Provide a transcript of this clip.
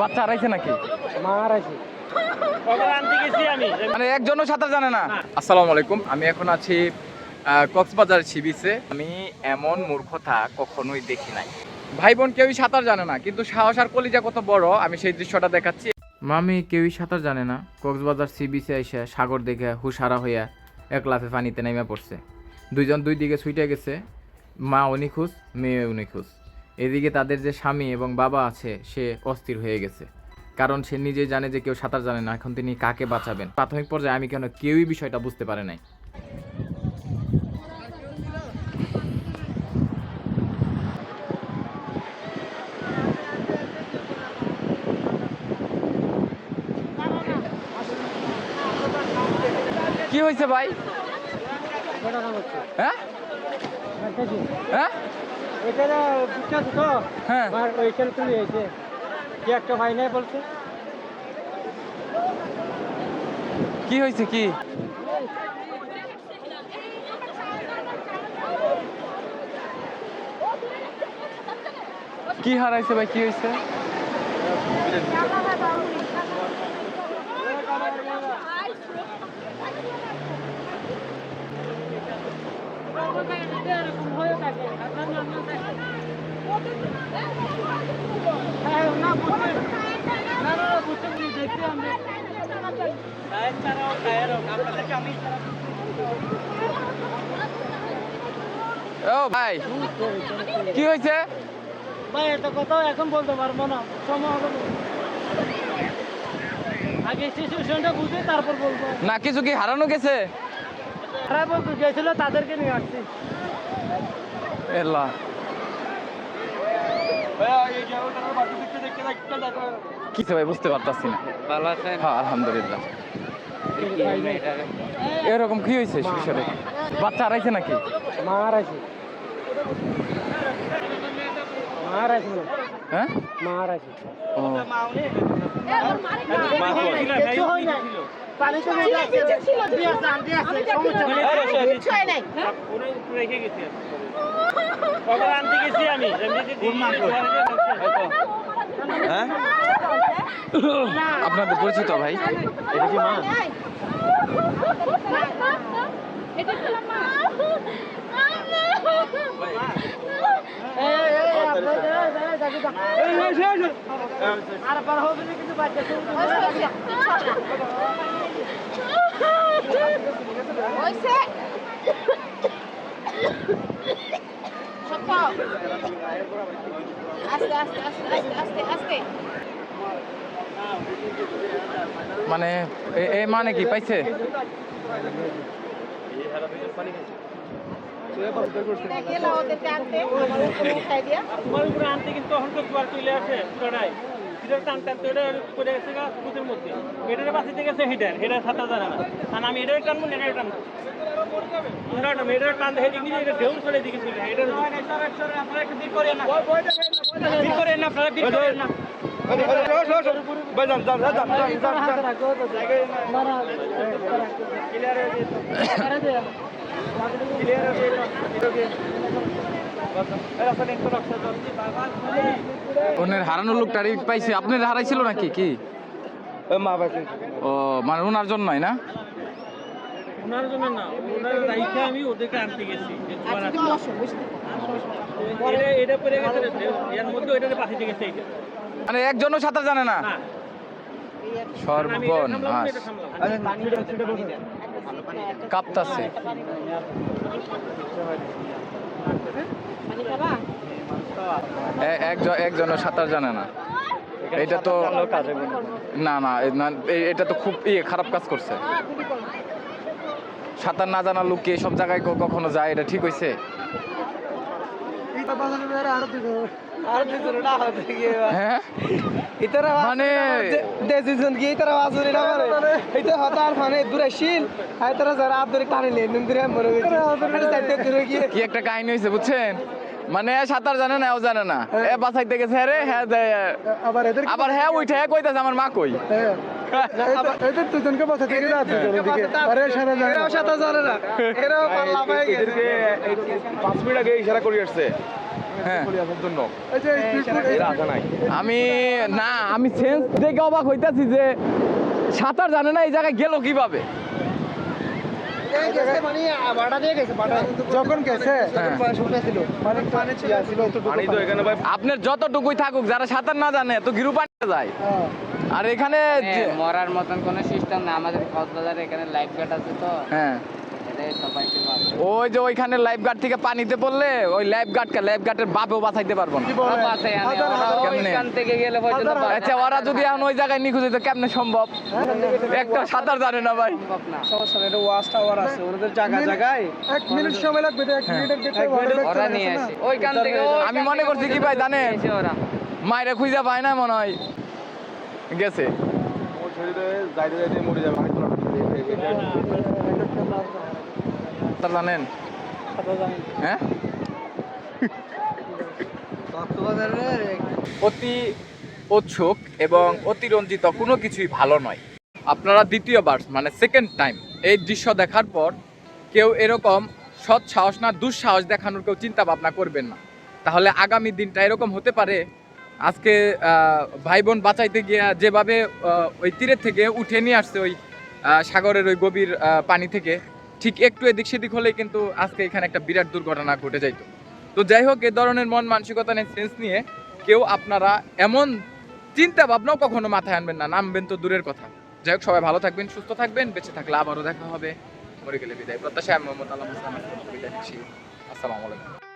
বাচ্চা হারাইছে নাকি? মানে একজনও সাঁতার জানে না। আসসালামু আলাইকুম আমি এখন আছি কক্সবাজার সি বিচে আমি এমন মূর্খতা কখনোই দেখি নাই। ভাই বোন কেউই সাঁতার জানে না কিন্তু সাহস আর কলিজা কত বড় আমি সেই দৃশ্যটা দেখাচ্ছি। মামি কেউই সাঁতার জানে না কক্সবাজার সি বিচে এসে সাগর দেখে হুশারা হইয়া এক লাফে পানিতে নেমে পড়ছে। দুইজন দুই দিকে ছুটে গেছে মা অনিখুশ মেয়ে অনিখুশ এদিকে তাদের যে স্বামী এবং বাবা আছে, সে অস্থির হয়ে গেছে। কারণ সে নিজেই জানে যে কেউ সাঁতার জানে না, এখন তিনি কাকে বাঁচাবেন? প্রাথমিক পর্যায়ে আমি কেন কেউই বিষয়টা বুঝতে পারে নাই। কি হয়েছে ভাই? হ্যাঁ? হ্যাঁ? তো। হ্যাঁ। আমার ওইখানে হয়েছে কি একটা ভাই নাই বলছে? কি হয়েছে কি? কি হারাইছে ভাই কি হয়েছে? ও ভাই কি হয়েছে? ভাই এটা কথা এখন বলতে পারব না সময় হবে না। আগে সিচুয়েশনটা বুঝে তারপর বলব। না কিছু কি হারানো গেছে? তারা বলতে গেছিল তাদেরকে নিয়ে আসছি। কিছু ভাই বুঝতে পারতাছি না। ভালো আছেন? হ্যাঁ আলহামদুলিল্লাহ। এরকম কি হয়েছে বিষয়টা বাচ্চা হারাইছে নাকি? আছে মার আছে হ্যাঁ? আমি? হ্যাঁ আপনাদের পরিচিত ভাই এটা কি মা হয়েছে সপ্তাহ আস্তে আস্তে আস্তে আস্তে আস্তে মানে এ মানে কি পাইছে গেলা ওদেরকে আনতে আমাদের উঠাই দিয়া তোমার উপরে আনতে কিন্তু তখন তো জোয়ার চলে আসে চড়াই। সেটা টান টান তো এটা পড়ে গেছে গা পুকুরের মধ্যে। এটারে বাঁচিতে গেছে হেডার হেডার সাঁতার জানে না। আর আমি এটারে টানবো না এটারে টানবো। না না এটারে টান দেখে দিকে এটা ঢেউ চলে দিকে চলে। এটার আপনারা একটু বিট করেন না বিট করেন না। আপনারা বিট করেন না ওনার হারানো লোকটারই পাইছে। আপনার হারাইছিল নাকি? কি? মা পাইছে। ও মানে ওনার জন্যই না? ওনার জন্য না ওনার রাইখে আমি ওদেরকে আনতে গেছি যে জোয়ার আচ্ছা আসছে। তুমি বসো বসো। এটা এটা পড়ে গেছে এর মধ্যে ওইটারে বাঁচিতে গেছে মানে একজনও সাঁতার জানে না। না কারণ আমি এটা সামলাবো সর্বনাশ এটা সামলাবো কাঁপতাছে। পানি একজন একজনও সাঁতার জানে না। এটা তো না না এটা তো খুব ইয়ে খারাপ কাজ করছে। সাঁতার না জানা লোক কি সব জায়গায় কখনো যায়? এটা ঠিক হয়েছে হ্যাঁ মানে কি হতার মানে একটা কাহিনী হয়েছে বুঝছেন? মানে সাঁতার জানে না ও জানে না। এ বাসাইতে গেছে হ্যাঁ রে হ্যাঁ আবার এদের আবার হ্যাঁ উঠে হ্যাঁ কইতাছে আমার মা কই? এদের দুজনকে আরে সারা জানে এরাও সাথে জানে না। এরাও পাল্লা পায়ে গেছে। পাঁচ মিনিট আগে ইশারা করে আসছে। হ্যাঁ। জন্য। এই যে এরা আসে নাই। আমি না আমি সেন্স দেখে অবাক হইতাছি যে সাঁতার জানে না এই জায়গায় গেল কীভাবে। যখন গেছে হ্যাঁ। মানে পানি ছিল পানি তো এখানে ভাই আপনার যতটুকুই থাকুক যারা সাঁতার না জানে তো গিরু পানিতে যায়। আর এখানে মরার মতন কোনো সিস্টেম না আমাদের কক্সবাজারে এখানে লাইফ গার্ড আছে তো। হ্যাঁ। ওই যে ওইখানে লাইফ গার্ড থেকে পানিতে পড়লে ওই লাইফ গার্ডকে লাইফ গার্ডের বাপেও বাঁচাইতে পারব না। আচ্ছা ওরা যদি এখন ওই জায়গায় নিখোঁজ হইতো কেমনে সম্ভব? একটা সাঁতার জানে না ভাই। সমস্যা এটা ওয়াচ টাওয়ার আছে ওদের জায়গা জায়গায় এক মিনিট সময় লাগবে এক মিনিটের ভিতরে ওরা নিয়ে আসে। ওইখান থেকে আমি মনে করছি কি ভাই জানেন? ওরা। মায়েরা খুঁজে পায় না মনে হয়। গেছে। যাইতে যাইতে মরে যাবে। সাঁতার জানেন? হ্যাঁ? অতি উৎসুক এবং অতিরঞ্জিত কোনো কিছুই ভালো নয়। আপনারা দ্বিতীয়বার মানে সেকেন্ড টাইম এই দৃশ্য দেখার পর কেউ এরকম সৎ সাহস না দুঃসাহস দেখানোর কেউ চিন্তা ভাবনা করবেন না। তাহলে আগামী দিনটা এরকম হতে পারে আজকে ভাই বোন বাঁচাইতে গিয়া যেভাবে ওই তীরের থেকে উঠে নিয়ে আসছে ওই সাগরের ওই গভীর পানি থেকে, ঠিক একটু এদিক সেদিক হলেই কিন্তু আজকে এখানে একটা বিরাট দুর্ঘটনা ঘটে যাইতো। তো যাই হোক, এ ধরনের মন মানসিকতা নিয়ে সেন্স নিয়ে কেউ আপনারা এমন চিন্তা ভাবনাও কখনো মাথায় আনবেন না, নামবেন তো দূরের কথা। যাই হোক, সবাই ভালো থাকবেন, সুস্থ থাকবেন, বেঁচে থাকলে আবারও দেখা হবে। মরে গেলে বিদায়। প্রত্যাশা আমি মোহাম্মদ আলম আসসালামু আলাইকুম।